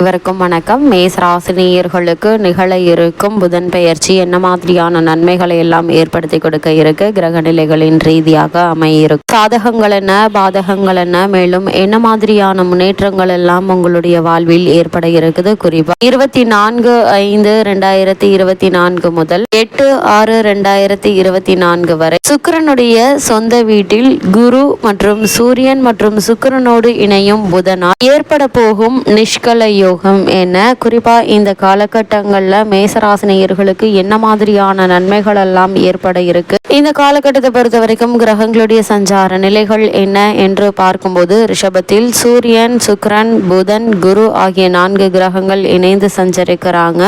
இவருக்கும் வணக்கம். மேசராசினியர்களுக்கு நிகழ இருக்கும் புதன் பெயர்ச்சி என்ன மாதிரியான நன்மைகளை எல்லாம் ஏற்படுத்தி கொடுக்க இருக்கு? கிரக நிலைகளின் ரீதியாக அமையிருக்கும். சாதகங்கள் என்ன? பாதகங்கள் என்ன? மேலும் என்ன மாதிரியான முன்னேற்றங்கள் எல்லாம் உங்களுடைய வாழ்வில் ஏற்பட இருக்குது? குறிப்பா இருபத்தி நான்கு ஐந்து ரெண்டாயிரத்தி இருபத்தி நான்கு முதல் எட்டு ஆறு ரெண்டாயிரத்தி இருபத்தி நான்கு வரை சுக்கிரனுடைய சொந்த வீட்டில் குரு மற்றும் சூரியன் மற்றும் சுக்கரனோடு இணையும் புதனால் ஏற்பட போகும் நிஷ்கலையோ யோகம் என குறிப்பாக இந்த காலகட்டங்களில் மேசராசினியர்களுக்கு என்ன மாதிரியான நன்மைகள் எல்லாம் ஏற்பட இருக்கு? இந்த காலகட்டத்தை பொறுத்த வரைக்கும் கிரகங்களுடைய சஞ்சார நிலைகள் என்ன என்று பார்க்கும்போது ரிஷபத்தில் சூரியன் சுக்கிரன் புதன் குரு ஆகிய நான்கு கிரகங்கள் இணைந்து சஞ்சரிக்கிறாங்க.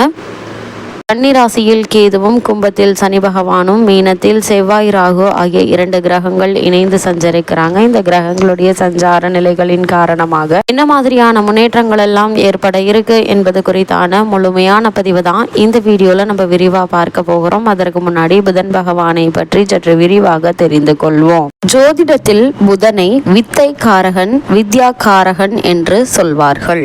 கன்னிராசியில் கேதுவும் கும்பத்தில் சனி பகவானும் மீனத்தில் செவ்வாய் ராகு ஆகிய இரண்டு கிரகங்கள் இணைந்து சஞ்சரிக்கிறாங்க. இந்த கிரகங்களுடைய சஞ்சார நிலைகளின் காரணமாக என்ன மாதிரியான முன்னேற்றங்கள் எல்லாம் ஏற்பட இருக்கு என்பது குறித்தான முழுமையான பதிவு தான் இந்த வீடியோல நம்ம விரிவா பார்க்க போகிறோம். அதற்கு முன்னாடி புதன் பகவானை பற்றி சற்று விரிவாக தெரிந்து கொள்வோம். ஜோதிடத்தில் புதனை வித்தை காரகன் வித்யா காரகன் என்று சொல்வார்கள்.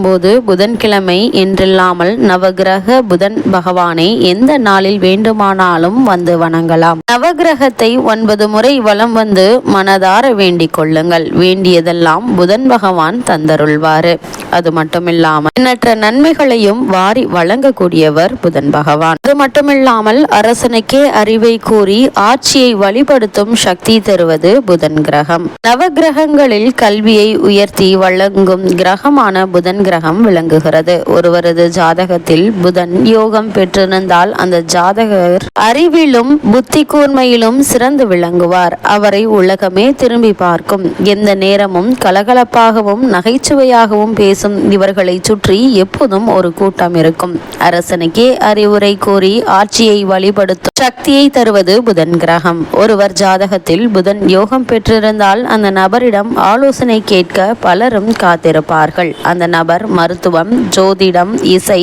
பார்க்கும்போது புதன்கிழமை என்றில்லாமல் நவகிரக புதன் பகவானை எந்த நாளில் வேண்டுமானாலும் வந்து வணங்கலாம். நவகிரகத்தை ஒன்பது முறை வலம் வந்து மனதார வேண்டிக் கொள்ளுங்கள். வேண்டியதெல்லாம் புதன் பகவான் தந்தருள்வாரு. அது மட்டுமில்லாமல் எண்ணற்ற நன்மைகளையும் வாரி வழங்கக்கூடியவர் புதன் பகவான். அது மட்டுமில்லாமல் அரசனுக்கே அறிவை கூறி ஆட்சியை வழிபடுத்தும் சக்தி தருவது புதன் கிரகம். நவகிரகங்களில் கல்வியை உயர்த்தி வழங்கும் கிரகமான புதன் கிரகம் விளங்குகிறது. ஒருவரது ஜாதகத்தில் புதன் யோகம் பெற்றிருந்தால் அந்த ஜாதகர் அறிவிலும் புத்தி கூர்மையிலும் சிறந்து விளங்குவார். அவரை உலகமே திரும்பி பார்க்கும். எந்த நேரமும் கலகலப்பாகவும் நகைச்சுவையாகவும் பேசும் இவர்களை சுற்றி எப்போதும் ஒரு கூட்டம் இருக்கும். அரசனுக்கே அறிவுரை கூறி ஆட்சியை வழிபடுத்தும் சக்தியை தருவது புதன் கிரகம். ஒருவர் ஜாதகத்தில் புதன் யோகம் பெற்றிருந்தால் அந்த நபரிடம் ஆலோசனை கேட்க பலரும் காத்திருப்பார்கள். அந்த நபர் மருத்துவம் ஜோதிடம் இசை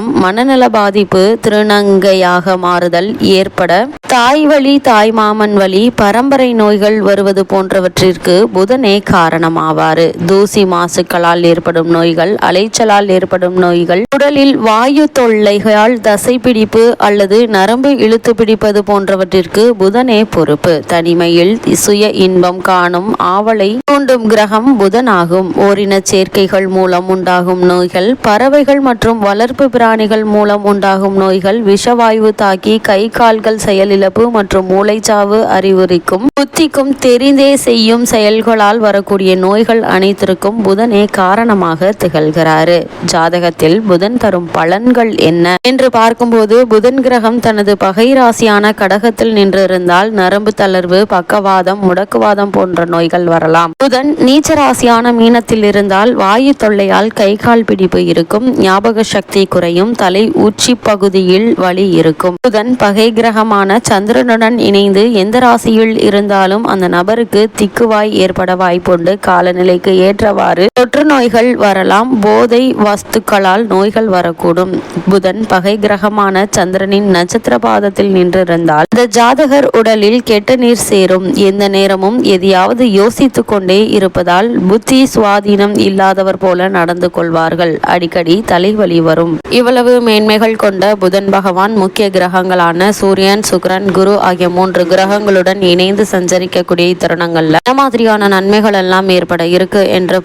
மூலம் மனநல பாதிப்பு திருநங்கையாக மாறுதல் ஏற்பட தாய் வழி தாய் மாமன் வழி பரம்பரை நோய்கள் வருவது போன்றவற்றிற்கு புதனே காரணமாவார் தூசி மாசுக்களால் ஏற்படும் நோய்கள் அலைச்சலால் ஏற்படும் நோய்கள் உடலில் வாயு தொல்லைகளால் தசைப்பிடிப்பு அல்லது நரம்பு இழுத்து பிடிப்பது போன்றவற்றிற்கு புதனே பொறுப்பு. தனிமையில் சுய இன்பம் காணும் ஆவலை தூண்டும் கிரகம் புதனாகும். ஓரின சேர்க்கைகள் மூலம் உண்டாகும் நோய்கள் பறவைகள் மற்றும் வளர்ப்பு பிராணிகள் மூலம் உண்டாகும் நோய்கள் விஷவாயு தாக்கி கை கால்கள் செயலில் இழப்பு மற்றும் மூளைச்சாவு அறிகுறிக்கும் புத்திக்கும் தெரிந்தே செய்யும் செயல்களால் வரக்கூடிய நோய்கள் அனைத்திற்கும் புதனே காரணமாக திகழ்கிறாரு. ஜாதகத்தில் புதன் தரும் பலன்கள் என்ன? என்று பார்க்கும்போது புதன் கிரகம் தனது பகை ராசியான கடகத்தில் நின்றிருந்தால் நரம்பு தளர்வு பக்கவாதம் முடக்குவாதம் போன்ற நோய்கள் வரலாம். புதன் நீச்ச ராசியான மீனத்தில் இருந்தால் வாயு தொல்லையால் கை கால் பிடிப்பு இருக்கும் ஞாபக சக்தி குறையும் தலை உச்சி பகுதியில் வலி இருக்கும். புதன் பகை கிரகமான சந்திரனுடன் இணைந்து எந்த ராசியில் இருந்தாலும் அந்த நபருக்கு திக்குவாய் ஏற்பட வாய்ப்புண்டு. காலநிலைக்கு ஏற்றவாறு தொற்று நோய்கள் வரலாம் போதை வஸ்துக்களால் நோய்கள் வரக்கூடும். புதன் பகை கிரகமான சந்திரனின் நட்சத்திர பாதத்தில் நின்றிருந்தால் இந்த ஜாதகர் உடலில் கெட்ட நீர் சேரும். எந்த நேரமும் எதையாவது யோசித்துக் கொண்டே இருப்பதால் புத்தி சுவாதீனம் இல்லாதவர் போல நடந்து கொள்வார்கள். அடிக்கடி தலைவலி வரும். இவ்வளவு மேன்மைகள் கொண்ட புதன் பகவான் முக்கிய கிரகங்களான சூரியன் சுக்கிரன் குரு ஆகிய மூன்று கிரகங்களுடன் இணைந்து சஞ்சரிக்கக்கூடிய தருணங்கள்ல மாதிரியான நன்மைகள் எல்லாம் ஏற்பட இருக்கு என்று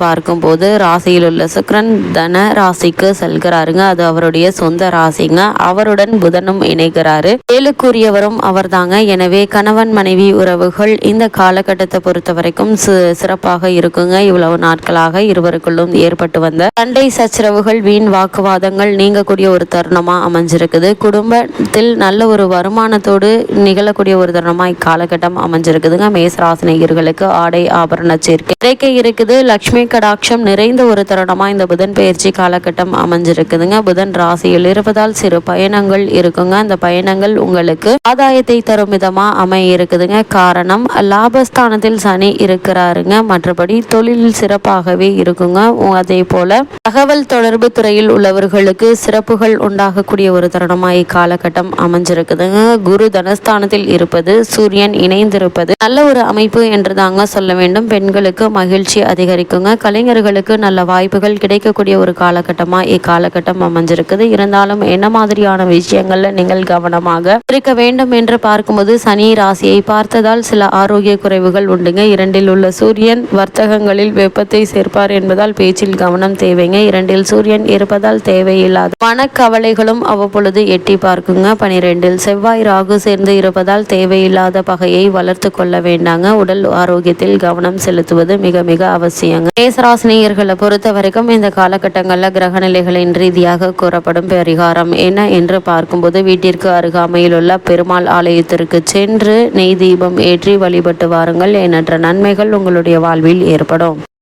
போது ராசியில் உள்ள சுக்ரன் தன ராசிக்கு செல்கிறாருங்க. அது அவருடைய சொந்த ராசிங்க. அவருடன் புதனும் இணைகிறாரு. ஏழுக்குரியவரும் அவர்தாங்க. எனவே கணவன் மனைவி உறவுகள் இந்த காலகட்டத்தை பொறுத்த வரைக்கும் சிறப்பாக இருக்குங்க. இவ்வளவு நாட்களாக இருவருக்குள்ளும் ஏற்பட்டு வந்த சண்டை சச்சரவுகள் வீண் வாக்குவாதங்கள் நீங்கக்கூடிய ஒரு தருணமா அமைஞ்சிருக்குது. குடும்பத்தில் நல்ல ஒரு வருமானத்தோடு நிகழக்கூடிய ஒரு தருணமா இக்காலகட்டம் அமைஞ்சிருக்குதுங்க. மேசராசினியர்களுக்கு ஆடை ஆபரண சேர்க்கை. கிடைக்க இருக்குது லக்ஷ்மி கடாட்சம் நிறைந்த ஒரு தருணமாக இந்த புதன் பயிற்சி காலகட்டம் அமைஞ்சிருக்குதுங்க. புதன் ராசியில் இருப்பதால் சிறு பயணங்கள் இருக்குங்க. அந்த பயணங்கள் உங்களுக்கு ஆதாயத்தை தரும் விதமாக அமைய இருக்குதுங்க காரணம் லாபஸ்தானத்தில் சனி இருக்கிறாருங்க. மற்றபடி தொழிலில் சிறப்பாகவே இருக்குங்க. அதே போல தகவல் தொடர்பு துறையில் உள்ளவர்களுக்கு சிறப்புகள் உண்டாகக்கூடிய ஒரு தருணமாக இக்காலகட்டம் அமைஞ்சிருக்குதுங்க. குரு தனஸ்தானத்தில் இருப்பது சூரியன் இணைந்திருப்பது நல்ல ஒரு அமைப்பு என்று தாங்க சொல்ல வேண்டும். பெண்களுக்கு மகிழ்ச்சி அதிகரிக்குங்க. கலைஞர்கள் கலைஞர்களுக்கு நல்ல வாய்ப்புகள் கிடைக்கக்கூடிய ஒரு காலகட்டமா இக்காலகட்டம் அமைஞ்சிருக்குது. இருந்தாலும் என்ன மாதிரியான விஷயங்கள்ல நீங்கள் கவனமாக இருக்க வேண்டும் என்று பார்க்கும்போது சனி ராசியை பார்த்ததால் சில ஆரோக்கிய குறைவுகள் உண்டுங்க. இரண்டில் உள்ள சூரியன் வர்த்தகங்களில் வெப்பத்தை சேர்ப்பார் என்பதால் பேச்சில் கவனம் தேவைங்க. இரண்டில் சூரியன் இருப்பதால் தேவையில்லாத மனக்கவலைகளும் அவ்வப்பொழுது எட்டி பார்க்குங்க. பனிரெண்டில் செவ்வாய் ராகு சேர்ந்து இருப்பதால் தேவையில்லாத பகையை வளர்த்து கொள்ள வேண்டாங்க. உடல் ஆரோக்கியத்தில் கவனம் செலுத்துவது மிக மிக அவசியங்க. மேசராசினியர்களை பொறுத்த வரைக்கும் இந்த காலகட்டங்களில் கிரகநிலைகளின் ரீதியாக கூறப்படும் பரிகாரம் என்ன என்று பார்க்கும்போது வீட்டிற்கு அருகாமையில் உள்ள பெருமாள் ஆலயத்திற்கு சென்று நெய் தீபம் ஏற்றி வழிபட்டு வாருங்கள். எண்ணற்ற நன்மைகள் உங்களுடைய வாழ்வில் ஏற்படும்.